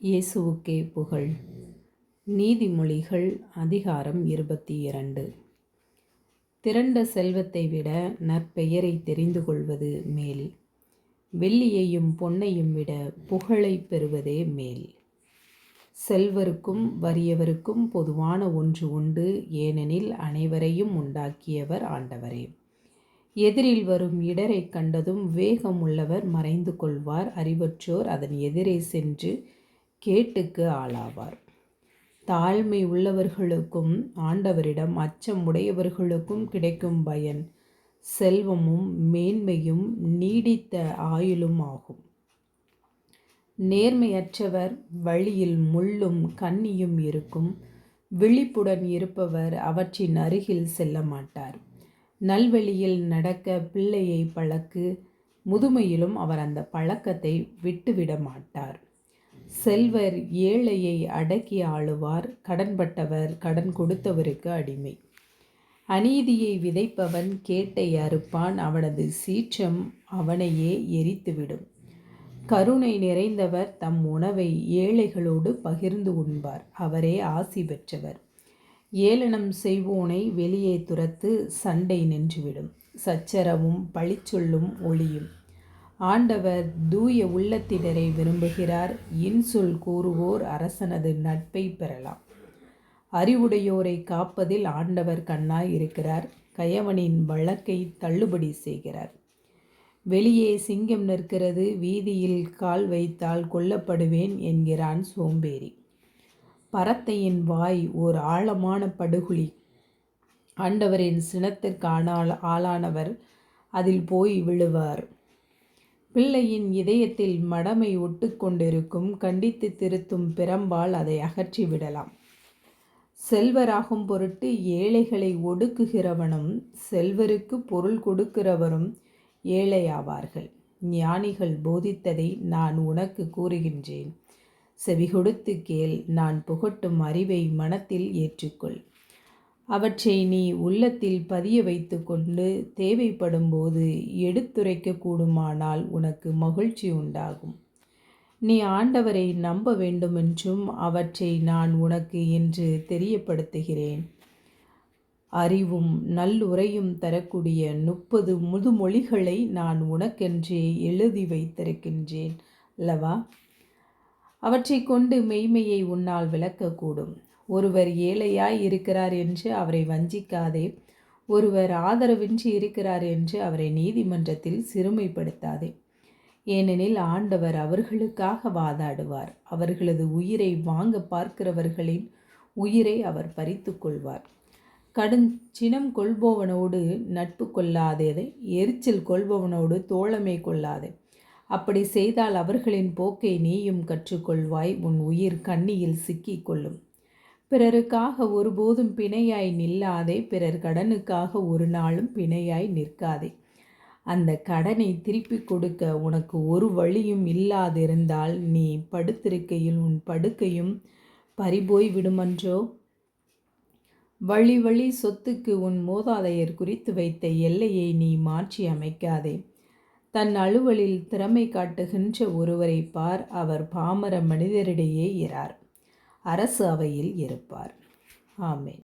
இயேசுவுக்கே புகழ். நீதிமொழிகள் அதிகாரம் இருபத்தி இரண்டு திரண்ட செல்வத்தை விட நற்பெயரை தெரிந்து கொள்வது மேல். வெள்ளியையும் பொன்னையும் விட புகழை பெறுவதே மேல். செல்வருக்கும் வறியவருக்கும் பொதுவான ஒன்று உண்டு. ஏனெனில் அனைவரையும் உண்டாக்கியவர் ஆண்டவரே. எதிரில் வரும் இடரை கண்டதும் வேகம் உள்ளவர் மறைந்து கொள்வார். அறிவற்றோர் அதன் எதிரே சென்று கேட்டுக்கு ஆளாவார். தாழ்மை உள்ளவர்களுக்கும் ஆண்டவரிடம் அச்சம் உடையவர்களுக்கும் கிடைக்கும் பயன் செல்வமும் மேன்மையும் நீடித்த ஆயுளும் ஆகும். நேர்மையற்றவர் வழியில் முள்ளும் கண்ணியும் இருக்கும். விழிப்புடன் இருப்பவர் அவற்றின் அருகில் செல்ல மாட்டார். நல்வழியில் நடக்க பிள்ளையை பழக்கு முதுமையிலும் அவர் அந்த பழக்கத்தை விட்டுவிட மாட்டார். செல்வர் ஏழையை அடக்கி ஆளுவார் கடன்பட்டவர் கடன் கொடுத்தவருக்கு அடிமை. அநீதியை விதைப்பவன் கேட்டை அறுப்பான் அவனது சீற்றம் அவனையே எரித்துவிடும். கருணை நிறைந்தவர் தம் உணவை ஏழைகளோடு பகிர்ந்து உண்பார் அவரே ஆசி பெற்றவர். ஏளனம் செய்வோனை வெளியே துரத்து சண்டை நின்றுவிடும். சச்சரவும் பழிச்சொல்லும் ஒளியும். ஆண்டவர் தூய உள்ளத்தினரை விரும்புகிறார். இன்சொல் கூறுவோர் அரசனது நட்பை பெறலாம். அறிவுடையோரை காப்பதில் ஆண்டவர் கண்ணாய் இருக்கிறார். கயவனின் வழக்கை தள்ளுபடி செய்கிறார். வெளியே சிங்கம் நிற்கிறது. வீதியில் கால் வைத்தால் கொல்லப்படுவேன் என்கிறான் சோம்பேறி. பரத்தையின் வாய் ஓர் ஆழமான படுகுழி. ஆண்டவரின் சினத்திற்கு ஆனால் ஆளானவர் அதில் போய் விழுவார். பிள்ளையின் இதயத்தில் மடமை ஒட்டு கொண்டிருக்கும் கண்டித்து திருத்தும் பிறம்பால் அதை அகற்றி விடலாம். செல்வராகும் பொருட்டு ஏழைகளை ஒடுக்குகிறவனும் செல்வருக்கு பொருள் கொடுக்கிறவரும் ஏழையாவார்கள் ஞானிகள் போதித்ததை நான் உனக்கு கூறுகின்றேன். செவிகொடுத்து கேள் நான் புகட்டும் அறிவை மனத்தில் ஏற்றுக்கொள். அவற்றை நீ உள்ளத்தில் பதிய வைத்து கொண்டு தேவைப்படும்போது எடுத்துரைக்க கூடுமானால் உனக்கு மகிழ்ச்சி உண்டாகும். நீ ஆண்டவரை நம்ப வேண்டுமென்றும் அவற்றை நான் உனக்கு என்று தெரியப்படுத்துகிறேன். அறிவும் நல்லுரையும் தரக்கூடிய முப்பது முதுமொழிகளை நான் உனக்கென்றே எழுதி வைத்திருக்கின்றேன் அல்லவா? அவற்றை கொண்டு மெய்மையை உன்னால் விளக்கக்கூடும். ஒருவர் ஏழையாய் இருக்கிறார் என்று அவரை வஞ்சிக்காதே. ஒருவர் ஆதரவின்றி இருக்கிறார் என்று அவரை நீதிமன்றத்தில் சிறுமைப்படுத்தாதே. ஏனெனில் ஆண்டவர் அவர்களுக்காக வாதாடுவார். அவர்களது உயிரை வாங்க பார்க்கிறவர்களின் உயிரை அவர் பறித்து கொள்வார். கடுஞ்சினம் கொள்பவனோடு நட்பு கொள்ளாதே எரிச்சல் கொள்பவனோடு தோழமை கொள்ளாதே. அப்படி செய்தால் அவர்களின் போக்கை நீயும் கற்றுக்கொள்வாய் உன் உயிர் கண்ணியில் சிக்கிக்கொள்ளும் கொள்ளும். பிறருக்காக ஒருபோதும் பிணையாய் நில்லாதே பிறர் கடனுக்காக ஒரு நாளும் பிணையாய் நிற்காதே. அந்த கடனை திருப்பி கொடுக்க உனக்கு ஒரு வழியும் இல்லாதிருந்தால் நீ படுத்திருக்கையில் உன் படுக்கையும் பறிபோய் விடுமன்றோ? வழி வழி சொத்துக்கு உன் மோதாதையர் குறித்து வைத்த எல்லையை நீ மாற்றி அமைக்காதே. தன் அலுவலில் திறமை காட்டுகின்ற ஒருவரை பார் அவர் பாமர மனிதரிடையே இறார் அரசு அவையில் இருப்பார். ஆமேன்.